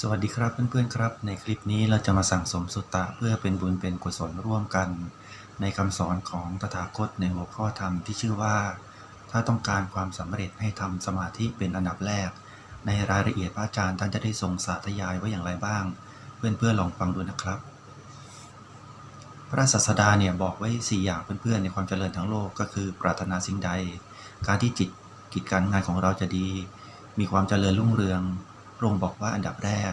สวัสดีครับเพื่อนๆครับ ในคลิปนี้เราจะมาสั่งสมสุตตะเพื่อเป็นบุญเป็นกุศลร่วมกัน ในคำสอนของตถาคตในหัวข้อธรรมที่ชื่อว่า ถ้าต้องการความสำเร็จให้ทำสมาธิเป็นอันดับแรก ในรายละเอียดพระอาจารย์ท่านจะได้ทรงสาธยายไว้อย่างไรบ้าง เพื่อนๆลองฟังดูนะครับ พระศาสดาเนี่ยบอกไว้ 4 อย่างเพื่อนๆในความเจริญทั้งโลกก็คือ ปรารถนาสิ่งใด การที่จิตกิจการงานของเราจะดี มีความเจริญรุ่งเรือง ระองค์บอกว่าอันดับแรก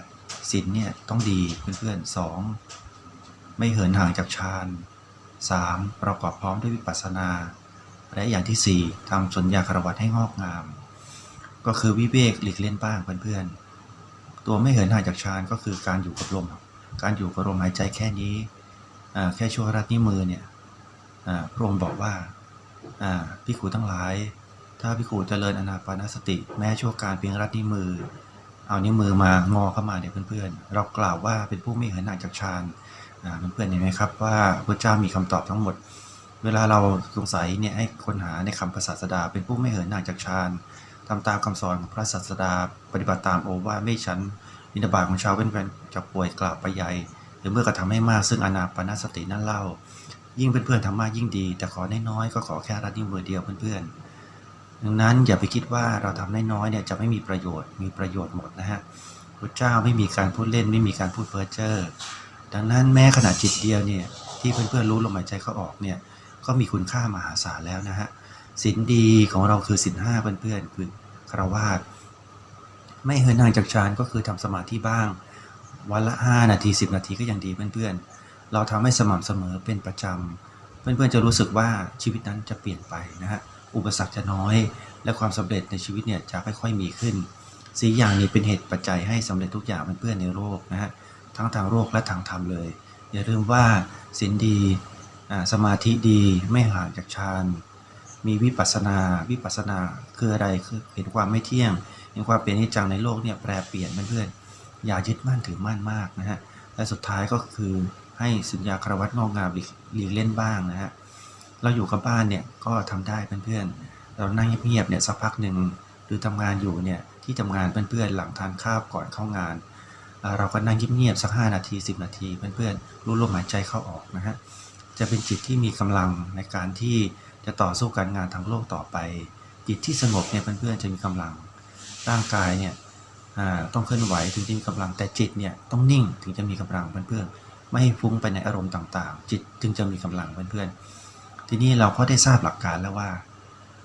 ศีลเนี่ยต้องดีเพื่อนๆสองไม่เหินห่างจากฌานสามประกอบพร้อมด้วยวิปัสสนา และอย่างที่สี่ทำสัญญาคารวัตให้งอกงาม ก็คือวิเวกหลีกเล่นบ้างเพื่อนๆตัวไม่เหินห่างจากฌานก็คือการอยู่กับลมการอยู่กับลมหายใจแค่นี้อ่าแค่ชั่วรัดนิ้วมือเนี่ยอ่าพระองค์บอกว่าอ่าพิขูทั้งหลาย ถ้าพิขูเจริญอนาปานสติ แม้ชั่วการเพียงรัดนิ้วมือ เอานิ้วมือมางอเข้ามาเนี่ยเพื่อนๆ เรากล่าวว่าเป็นผู้ไม่เหินห่างจากฌานเพื่อนๆเห็นไหมครับว่าพระเจ้ามีคำตอบทั้งหมด เวลาเราสงสัยเนี่ยให้ค้นหาในคำพระศาสดา เป็นผู้ไม่เหินห่างจากฌานทำตามคำสอนของพระศาสดา ปฏิบัติตามโอวาทไม่ฉันบิณฑบาตของชาวเว้นแฟนจะป่วยกล่าวไปใหญ่หรือเมื่อกระทำให้มากซึ่งอนาปานสตินั่นเล่า ยิ่งเพื่อนๆทำมากยิ่งดี แต่ขอน้อยๆก็ขอแค่รัดนิ้วมือเดียวเพื่อนๆ ดังนั้นอย่าไปคิดว่าเราทำน้อยๆเนี่ยจะไม่มีประโยชน์มีประโยชน์หมดนะฮะพระเจ้าไม่มีการพูดเล่นไม่มีการพูดเพ้อเจ้อดังนั้นแม้ขนาดจิตเดียวเนี่ยที่เพื่อนๆรู้ลมหายใจเขาออกเนี่ยก็มีคุณค่ามหาศาลแล้วนะฮะศีลดีของเราคือศีลห้าเพื่อนๆคือคารวาสไม่เหินห่างจากฌานก็คือทำสมาธิบ้าง วันละ 5 นาที 10 นาทีก็ยังดีเพื่อนๆ เราทำให้สม่ำเสมอเป็นประจำเพื่อนๆจะรู้สึกว่าชีวิตนั้นจะเปลี่ยนไปนะฮะ อุปสรรคจะน้อย และความสำเร็จในชีวิตเนี่ยจะค่อยๆมีขึ้นสีอย่างนี้เป็นเหตุปัจจัยให้สำเร็จทุกอย่างเพื่อนในโลกนะฮะทั้งทางโลกและทางธรรมเลย อย่าลืมว่าศีลดีสมาธิดีไม่ห่างจากฌานมีวิปัสสนา วิปัสสนาคืออะไรคือเห็นความไม่เที่ยงเห็นความเป็นนิจังในโลกเนี่ยแปรเปลี่ยนเพื่อนๆอย่ายึดมั่นถือมั่นมากนะฮะและสุดท้ายก็คือให้สัญญาคารวัตงอกงามหลีกหลีกเล่นบ้างนะฮะ เราอยู่กับบ้านเนี่ยก็ทำได้เพื่อนๆ เรานั่งเงียบๆเนี่ยสักพักหนึ่งหรือทำงานอยู่เนี่ยที่ทำงานเพื่อนๆหลังทานข้าวก่อนเข้างาน เราก็นั่งเงียบๆสัก 5 นาที 10 นาที เพื่อนๆรู้ลมหายใจเข้าออกนะฮะจะเป็นจิตที่มีกำลังในการที่จะต่อสู้การงานทางโลกต่อไป จิตที่สงบเนี่ยเพื่อนๆจะมีกำลังร่างกายเนี่ยต้องเคลื่อนไหวถึงจะมีกำลังแต่จิตเนี่ยต้องนิ่งถึงจะมีกำลังเพื่อนๆไม่ให้ฟุ้งไปในอารมณ์ต่างๆ จิตจึงจะมีกำลังเพื่อนๆ ทีนี้เราก็ได้ทราบหลักการแล้วว่า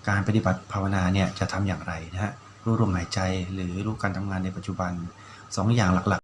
การปฏิบัติภาวนาเนี่ยจะทำอย่างไรนะฮะรู้ลมหายใจหรือรู้การทำงานในปัจจุบันสองอย่างหลักๆ